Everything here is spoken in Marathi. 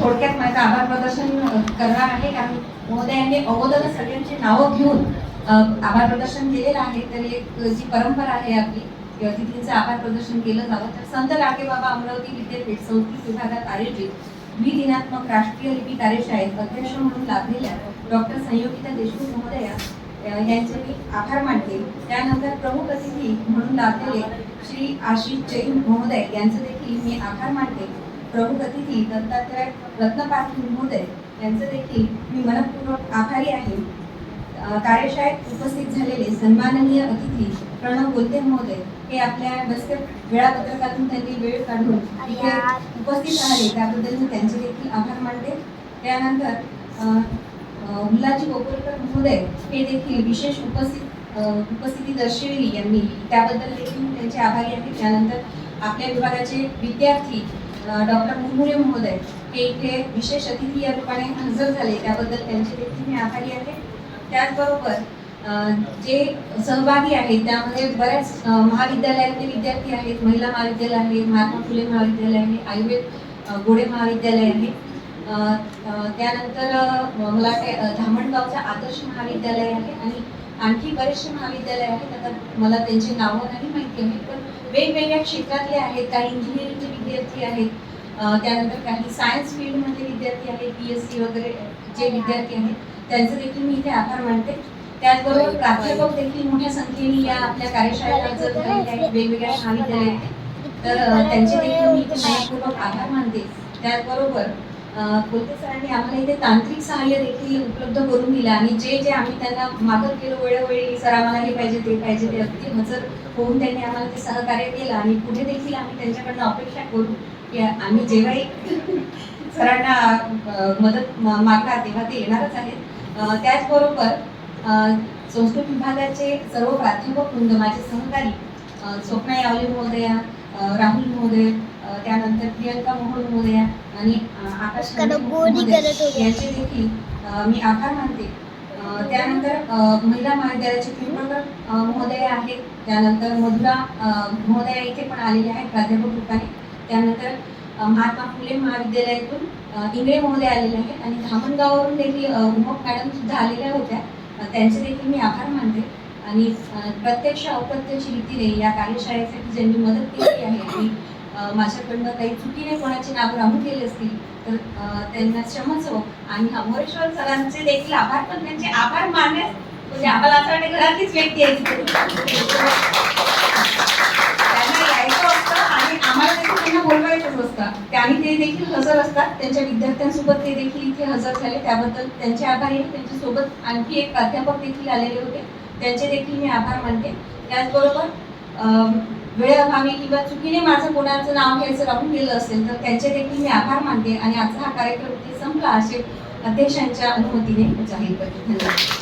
थोडक्यात माझं आभार प्रदर्शन करणार आहे. कारण महोदयांनी अगोदर सगळ्यांची नावं घेऊन आभार प्रदर्शन केलेलं आहे. तर एक जी परंपरा आहे आपली अतिथींचं आभार प्रदर्शन केलं जावं. तर संत गाडगेबाबा अमरावती विद्यापीठ संस्कृत विभागात आयोजित द्विदिनात्मक राष्ट्रीय लिपी कार्यशाळेत अध्यक्ष म्हणून लाभलेल्या डॉक्टर संयोगिता देशमुख महोदया यांचे मी आभार मानते. त्यानंतर प्रमुख अतिथी म्हणून लाभलेले श्री आशिष जैन महोदय यांचे देखील मी आभार मानते. प्रमुख अतिथी दत्तात्रय रत्नपाटील महोदय यांचे देखील मी मनपूर्वक आभारी आहे. कार्यशाळेत उपस्थित झालेले सन्माननीय अतिथी प्रणव बोलते महोदय हे आपल्या व्यस्त वेळापत्रकातून त्यांनी वेळ काढून इथे उपस्थित राहिले. त्याबद्दल मी त्यांचे देखील आभार मानते. त्यानंतर उल्हाजी गोकुळकर महोदय हे देखील विशेष उपस्थित उपस्थिती दर्शविली यांनी. त्याबद्दल देखील त्यांचे आभारी आहे. त्यानंतर आपल्या विभागाचे विद्यार्थी डॉक्टर मुरमुरे महोदय हे इथे विशेष अतिथी या रूपाने हजर झाले. त्याबद्दल त्यांचे देखील मी आभारी आहे. त्याचबरोबर जे सहभागी आहेत त्यामध्ये बऱ्याच महाविद्यालयातले विद्यार्थी आहेत महिला महाविद्यालय आहे महात्मा फुले महाविद्यालय आहे आयुर्वेद गोडे महाविद्यालय आहे. त्यानंतर मला काय धामणगावचं आदर्श महाविद्यालय आहे आणि आणखी बरेचसे महाविद्यालय आहेत. आता मला त्यांची नावं नाही माहिती आहेत पण वेगवेगळ्या क्षेत्रातले आहेत. काही इंजिनिअरिंगचे विद्यार्थी आहेत. त्यानंतर काही सायन्स फील्डमधले विद्यार्थी आहेत बी एस सी वगैरे जे विद्यार्थी आहेत त्यांचे देखील मी इथे आभार मानते. त्याचबरोबर प्राध्यापक देखील मोठ्या संख्येने या आपल्या कार्यशाळेला आहेत वेगवेगळ्या महाविद्यालयात तर त्यांचे देखील मी इथे मनपूर्वक आभार मानते. त्याचबरोबर कोलते सरांनी आम्हाला इथे तांत्रिक सहाय्य देखील उपलब्ध करून दिलं आणि जे जे आम्ही त्यांना मागत गेलो वेळोवेळी सर आम्हाला हे पाहिजे ते पाहिजे ते अगदी हजर होऊन त्यांनी आम्हाला ते सहकार्य केलं आणि पुढे देखील आम्ही त्यांच्याकडनं अपेक्षा करू की आम्ही जेव्हाही सरांना मदत म- मागणार तेव्हा ते येणारच आहेत. त्याचबरोबर संस्कृत विभागाचे सर्व प्राध्यापक वृंद माझे सहकारी स्वप्ना यावले महोदया राहुल महोदय त्यानंतर प्रियंका मोहोळ महोदया आणि आकाश. यांचे देखील मी आभार मानते. त्यानंतर महिला महाविद्यालयाचे अ, महोदय आहेत. त्यानंतर मधुरा महोदया इथे पण आलेले आहेत प्राध्यापक रूपाने. त्यानंतर महात्मा फुले महाविद्यालयातून इंगळे महोदय आलेले आहेत आणि धामणगाववरून देखील अ, उमप मॅडम सुद्धा आलेल्या होत्या. त्यांचे देखील मी आभार मानते. आणि प्रत्यक्ष अप्रत्यक्ष रीतीने या कार्यशाळेसाठी ज्यांनी मदत केली आहे आणि माझ्याकडनं काही चुकीने कोणाची नाव राहून गेली असतील तर त्यांना क्षमस्व आणि अमोरेश्वर सरांचे देखील आभार पण त्यांचे आभार मानण्यास म्हणजे आम्हाला असं वाटतं घरातलीच व्यक्ती आहे तिथे. त्यांना यायचं असतं आणि आम्हाला देखील त्यांना बोलवायचंच असतं. आणि ते देखील हजर असतात. त्यांच्या विद्यार्थ्यांसोबत ते देखील इथे हजर झाले. त्याबद्दल त्यांचे आभार आहे. त्यांच्यासोबत आणखी एक प्राध्यापक देखील आलेले होते. त्यांचे देखील मी आभार मानते. त्याचबरोबर वेळाभावी किंवा चुकीने माझं कोणाचं नाव घ्यायचं राहून गेलं असेल तर त्यांचे देखील मी आभार मानते आणि आजचा हा कार्यक्रम संपला असे अध्यक्षांच्या अनुमतीने जाहीर करते. धन्यवाद.